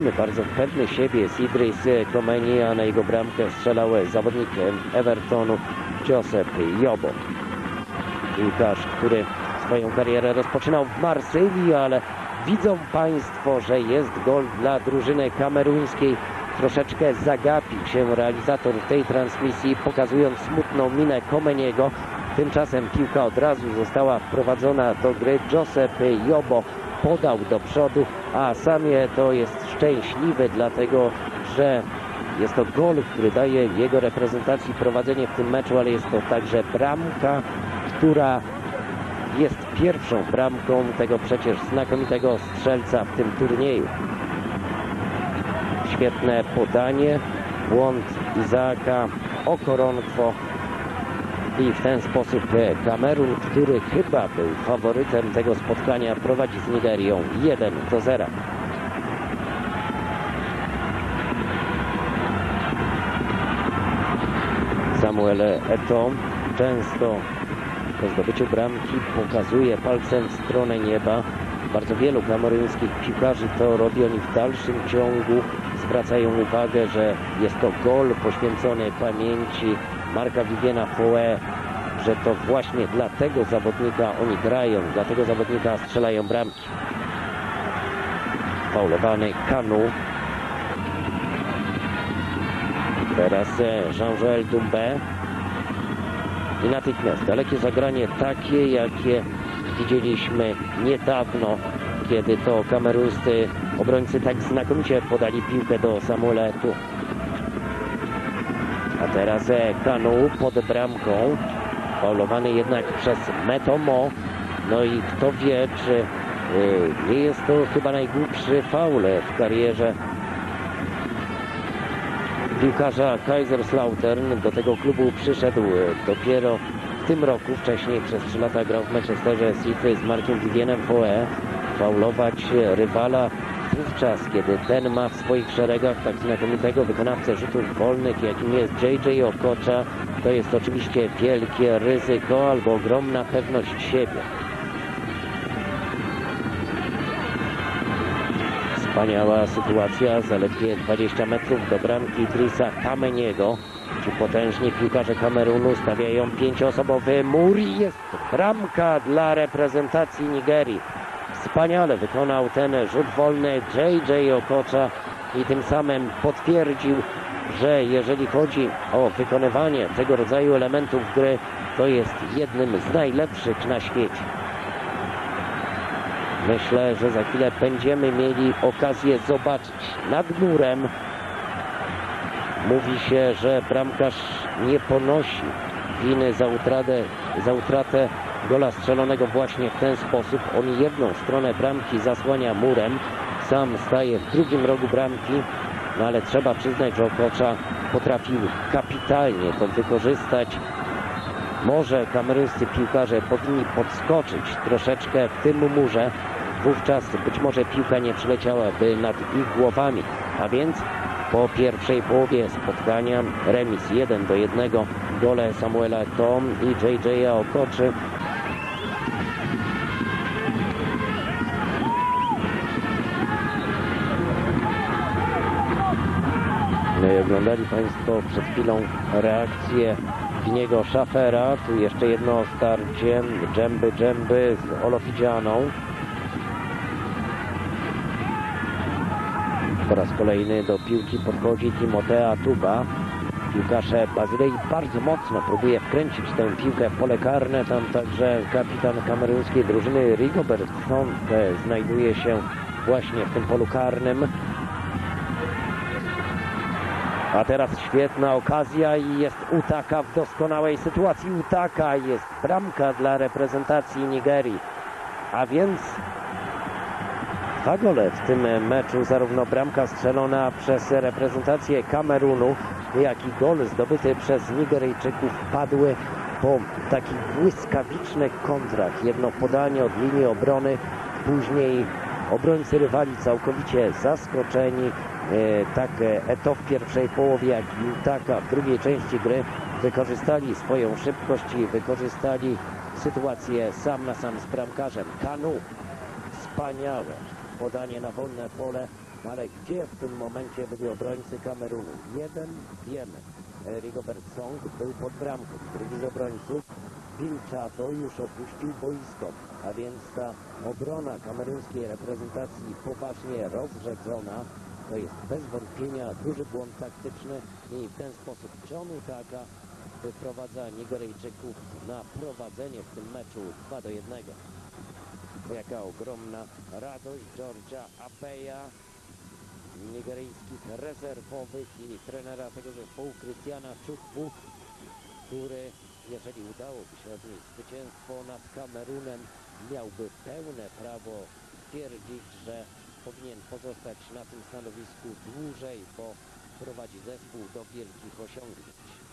Bardzo pewny siebie jest Idris Komeni, a na jego bramkę strzelał zawodnik Evertonu Josep Jobo. Piłkarz, który swoją karierę rozpoczynał w Marsylii, ale widzą Państwo, że jest gol dla drużyny kameruńskiej. Troszeczkę zagapił się realizator tej transmisji, pokazując smutną minę Komeniego. Tymczasem piłka od razu została wprowadzona do gry. Josep Jobo podał do przodu, a Samie to jest szczęśliwy, dlatego że jest to gol, który daje jego reprezentacji prowadzenie w tym meczu, ale jest to także bramka, która jest pierwszą bramką tego przecież znakomitego strzelca w tym turnieju. Świetne podanie, błąd Izaaka, Okoronkwo i w ten sposób Kamerun, który chyba był faworytem tego spotkania, prowadzi z Nigerią 1 do 0. Samuel Eto często po zdobyciu bramki pokazuje palcem w stronę nieba. Bardzo wielu kameruńskich piłkarzy to robi. Oni w dalszym ciągu zwracają uwagę, że jest to gol poświęcony pamięci Marka Viviena Foe, że to właśnie dla tego zawodnika oni grają, dla tego zawodnika strzelają bramki. Faulowany Kanu. Teraz e, Jean-Joël Dumbe. I natychmiast dalekie zagranie takie, jakie widzieliśmy niedawno, kiedy to kameruńscy obrońcy tak znakomicie podali piłkę do Samueletu. A teraz e, Kanu pod bramką, faulowany jednak przez Metomo. No i kto wie, czy y, nie jest to chyba najgłupszy faul w karierze piłkarza Kaiserslautern. Do tego klubu przyszedł dopiero w tym roku. Wcześniej przez 3 lata grał w Manchesterze City z Markiem Vivienem Foe. Faulować rywala wówczas, kiedy ten ma w swoich szeregach tak znakomitego wykonawcę rzutów wolnych, jakim jest JJ Okocha, to jest oczywiście wielkie ryzyko albo ogromna pewność siebie. Wspaniała sytuacja, zaledwie 20 metrów do bramki Idrisa Kameniego. Ci potężni piłkarze Kamerunu stawiają pięcioosobowy mur i jest bramka dla reprezentacji Nigerii. Wspaniale wykonał ten rzut wolny JJ Okocha i tym samym potwierdził, że jeżeli chodzi o wykonywanie tego rodzaju elementów gry, to jest jednym z najlepszych na świecie. Myślę, że za chwilę będziemy mieli okazję zobaczyć nad murem. Mówi się, że bramkarz nie ponosi winy za utratę, za utratę gola strzelonego właśnie w ten sposób. On jedną stronę bramki zasłania murem, sam staje w drugim rogu bramki, no ale trzeba przyznać, że Okocza potrafił kapitalnie to wykorzystać. Może kameruńscy piłkarze powinni podskoczyć troszeczkę w tym murze. Wówczas być może piłka nie przyleciałaby nad ich głowami. A więc po pierwszej połowie spotkania remis 1 do 1 gole Samuela Tom i JJ Okoczy. No Oglądali Państwo przed chwilą reakcję Winiego Szafera. Tu jeszcze jedno starcie dżemby dżemby z Olofidzianą. Po raz kolejny do piłki podchodzi Timotea Tuba. Piłkarz Bazylei bardzo mocno próbuje wkręcić tę piłkę w pole karne. Tam także kapitan kameruńskiej drużyny Rigobert Song znajduje się właśnie w tym polu karnym. A teraz świetna okazja i jest Utaka w doskonałej sytuacji. Utaka jest bramka dla reprezentacji Nigerii. A więc dwa gole w tym meczu, zarówno bramka strzelona przez reprezentację Kamerunu, jak i gol zdobyty przez Nigeryjczyków padły po takich błyskawicznych kontrach. Jedno podanie od linii obrony, później obrońcy rywali całkowicie zaskoczeni. E, tak Eto w pierwszej połowie, jak i Utaka w drugiej części gry wykorzystali swoją szybkość i wykorzystali sytuację sam na sam z bramkarzem. Kanu, wspaniałe podanie na wolne pole ale gdzie w tym momencie byli obrońcy Kamerunu? Jeden wiemy. Rigobert Song był pod bramką. Drugi z obrońców, Bill Chato, już opuścił boisko. A więc ta obrona kameruńskiej reprezentacji poważnie rozrzedzona. To jest bez wątpienia duży błąd taktyczny i w ten sposób John Utaka wyprowadza Nigeryjczyków na prowadzenie w tym meczu 2 do 1. Jaka ogromna radość Georgia Apeya, nigeryjskich rezerwowych i trenera tego zespołu Krystiana Czukwu, który jeżeli udałoby się odnieść zwycięstwo nad Kamerunem, miałby pełne prawo twierdzić, że powinien pozostać na tym stanowisku dłużej, bo prowadzi zespół do wielkich osiągnięć.